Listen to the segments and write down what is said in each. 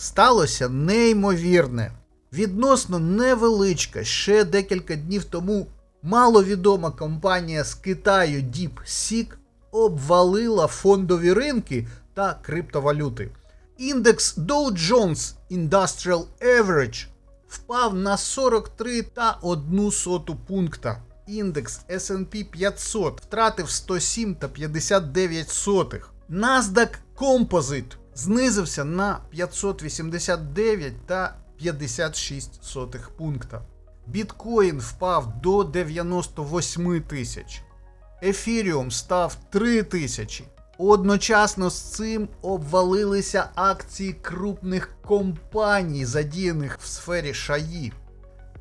сталося неймовірне. Відносно невеличка, ще декілька днів тому маловідома компанія з Китаю DeepSeek обвалила фондові ринки та криптовалюти. Індекс Dow Jones Industrial Average впав на 43 та 1 соту пункта. Індекс S&P 500 втратив 107 та 59 сотих. NASDAQ Composite знизився на 589 та 56 сотих пункта. Біткоін впав до 98 тисяч. Ефіріум став 3 тисячі. Одночасно з цим обвалилися акції крупних компаній, задіяних в сфері шаї.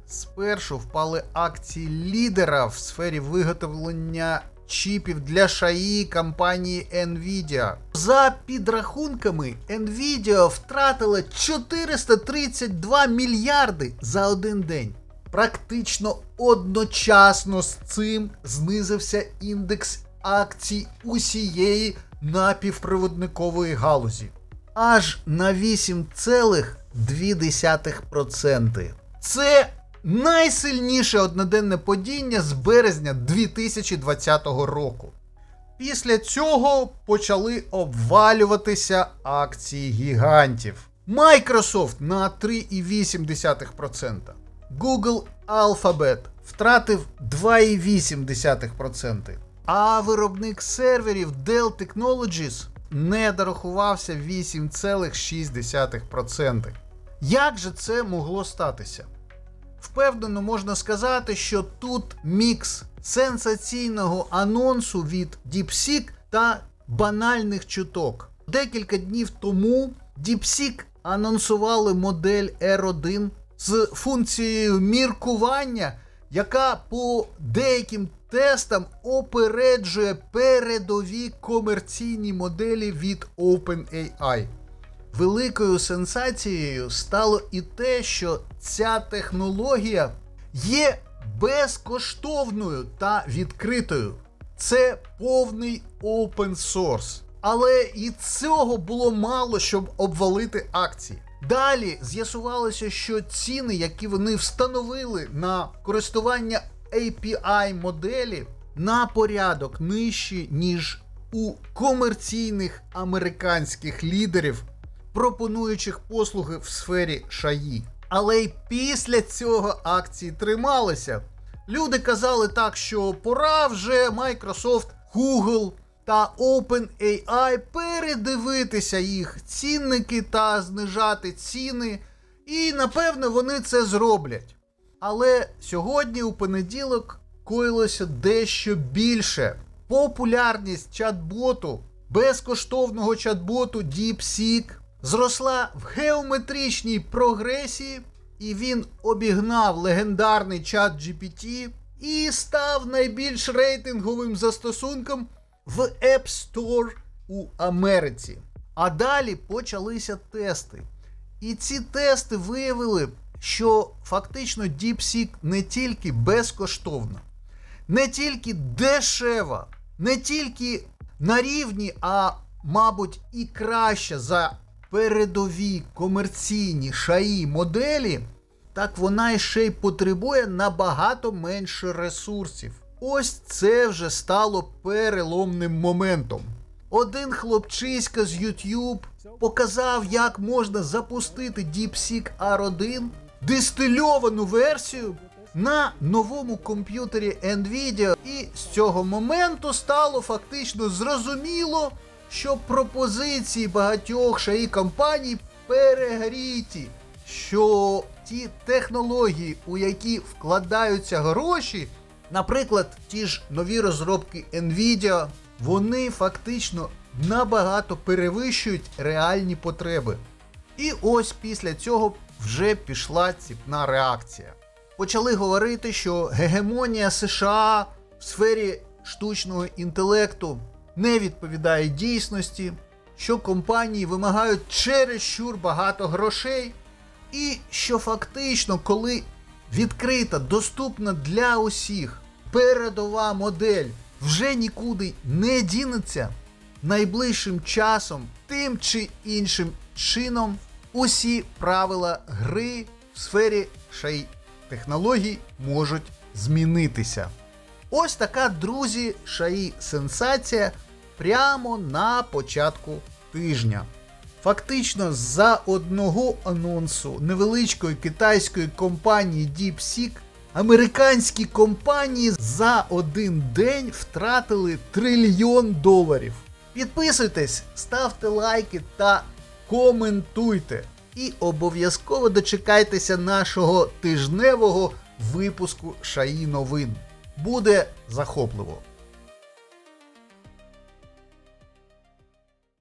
Спершу впали акції лідера в сфері виготовлення чіпів для шаї компанії Nvidia. За підрахунками, Nvidia втратила 432 мільярди за один день. Практично одночасно з цим знизився індекс акцій усієї напівпроводникової галузі. Аж на 8,2%. Це найсильніше одноденне падіння з березня 2020 року. Після цього почали обвалюватися акції гігантів. Microsoft на 3,8%. Google Alphabet втратив 2,8%. А виробник серверів Dell Technologies не дорахувався 8,6%. Як же це могло статися? Впевнено можна сказати, що тут мікс сенсаційного анонсу від DeepSeek та банальних чуток. Декілька днів тому DeepSeek анонсували модель R1 з функцією міркування, яка по деяким тестам опереджує передові комерційні моделі від OpenAI. Великою сенсацією стало і те, що ця технологія є безкоштовною та відкритою. Це повний open source. Але і цього було мало, щоб обвалити акції. Далі з'ясувалося, що ціни, які вони встановили на користування API моделі, на порядок нижчі, ніж у комерційних американських лідерів, пропонуючих послуги в сфері шаї. Але й після цього акції трималися. Люди казали так, що пора вже Microsoft, Google та OpenAI передивитися їх цінники та знижати ціни. І напевно вони це зроблять. Але сьогодні у понеділок коїлося дещо більше. Популярність чат-боту, безкоштовного чат-боту DeepSeek зросла в геометричній прогресії, і він обігнав легендарний чат GPT і став найбільш рейтинговим застосунком в App Store у Америці. А далі почалися тести. І ці тести виявили, що фактично DeepSeek не тільки безкоштовна, не тільки дешева, не тільки на рівні, а мабуть і краще за передові комерційні шаї моделі, так вона ще й потребує набагато менше ресурсів. Ось це вже стало переломним моментом. Один хлопчиська з YouTube показав, як можна запустити DeepSeek R1 дистильовану версію на новому комп'ютері Nvidia. І з цього моменту стало фактично зрозуміло, що пропозиції багатьох шаї компаній перегріті, що ті технології, у які вкладаються гроші, наприклад, ті ж нові розробки Nvidia, вони фактично набагато перевищують реальні потреби. І ось після цього вже пішла ціпна реакція. Почали говорити, що гегемонія США в сфері штучного інтелекту не відповідає дійсності, що компанії вимагають чересчур багато грошей, і що фактично, коли відкрита, доступна для усіх передова модель вже нікуди не дінеться, найближчим часом тим чи іншим чином усі правила гри в сфері шай технологій можуть змінитися. Ось така, друзі, шаї сенсація прямо на початку тижня. Фактично, за одного анонсу невеличкої китайської компанії DeepSeek американські компанії за один день втратили трильйон доларів. Підписуйтесь, ставте лайки та коментуйте. І обов'язково дочекайтеся нашого тижневого випуску Шаї новин. Буде захопливо.